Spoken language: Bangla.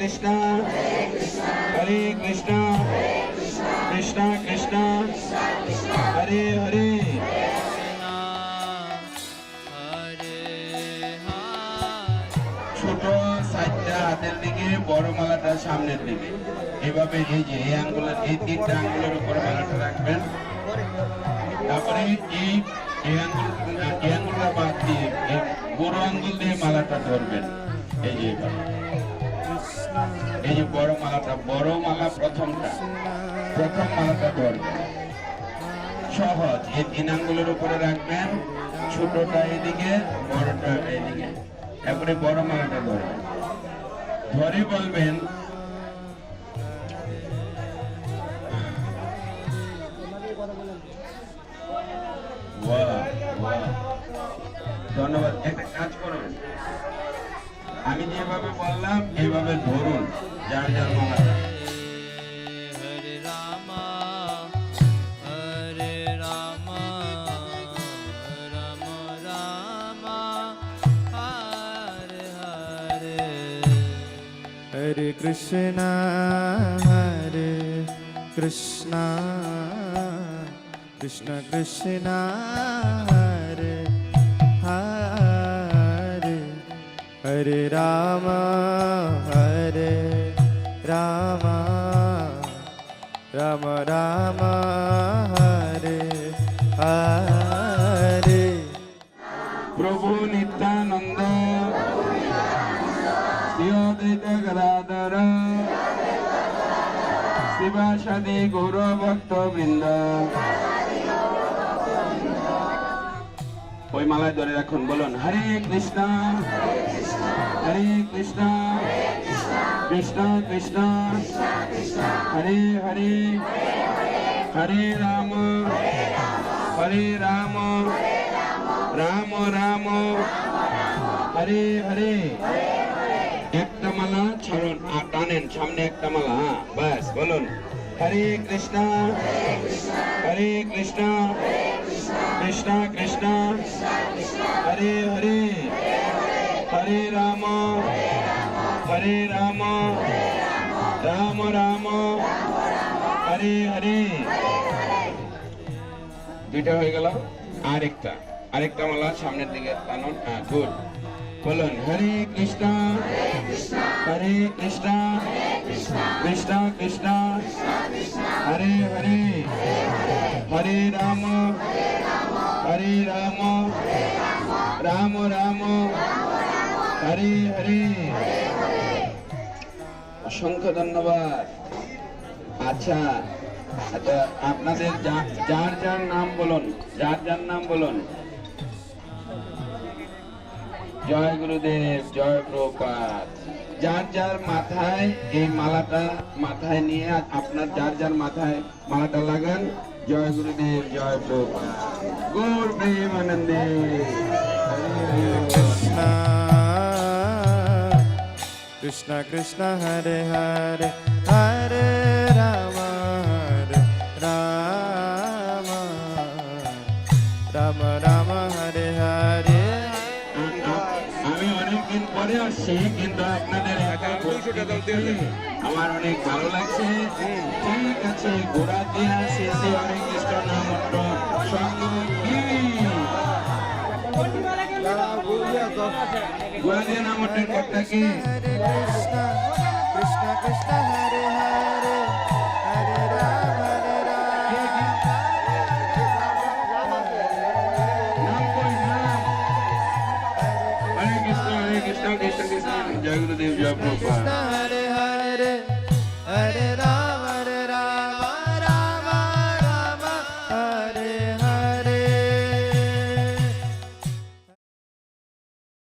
কৃষ্ণ, হরে কৃষ্ণ কৃষ্ণ কৃষ্ণ, হরে হরে। ছোট সাইডটা হাতের দিকে, বড় মালাটা সামনের দিকে। এভাবে এই যে এই আঙ্গুলের, এই তিনটা আঙ্গুলের উপর মালাটা রাখবেন। তারপরে এই এই আঙ্গুল আঙ্গুলটা বাদ দিয়ে বড় আঙ্গুল দিয়ে মালাটা ধরবেন। এই যে এভাবে। এই যে বড় মালাটা, বড় মালা প্রথমটা। প্রথম মালাটা ধরবেন সহজ। এই তিন আঙ্গুলের উপরে রাখবেন, ছোটটা এদিকে, বড়টা এদিকে। তারপরে বড় মালাটা ধরবেন। ধরে বলবেন আমি যেভাবে বললাম এইভাবে ধরুন যার যার মালাটা হরে রাম হরে রাম রাম রাম হরে রাম হরে রাম রাম রাম হরে হরে। প্রভু নিত্যানন্দ শ্রীদ্বৈত গদাধর শিবাসাদি গৌরভক্তবৃন্দ ওই মালায় ধরে রাখুন বলুন হরে কৃষ্ণ হরে কৃষ্ণ কৃষ্ণ কৃষ্ণ হরে হরে হরে রাম হরে রাম রাম রাম হরে হরে একটা মালা ছাড়ুন আর টানেন সামনে একটা মালা হ্যাঁ বাস বলুন। হরে কৃষ্ণ হরে কৃষ্ণ কৃষ্ণ কৃষ্ণ হরে হরে হরে রাম হরে রাম রাম রাম হরে হরে দুইটা হয়ে গেল। আরেকটা। আরেকটা মালা সামনের দিকে টানুন। হ্যাঁ গুড। বলুন হরে কৃষ্ণ। হরে কৃষ্ণ। কৃষ্ণ কৃষ্ণ। হরে হরে। হরে রাম। হরে রাম। রাম রাম। হরে হরে। অসংখ্য ধন্যবাদ। আচ্ছা আচ্ছা আপনাদের যার যার নাম বলুন, যার যার নাম বলুন। জয় গুরুদেব, জয় প্রপাত যার যার মাথায় এই মালাটা মাথায় নিয়ে আপনার যার যার মাথায় মালাটা লাগান, জয় গুরুদেব, জয় প্রপাত গৌর প্রেম আনন্দে। কৃষ্ণ কৃষ্ণ হরে হরে হরে রাম রাম রাম রাম আসছি, কিন্তু আপনাদের আমার অনেক ভালো লাগছে। ঠিক আছে, ঘোড়া দিয়া শেষে অনেক কৃষ্ণ কৃষ্ণ, হরে হরে। হরে কৃষ্ণ হরে কৃষ্ণ কৃষ্ণ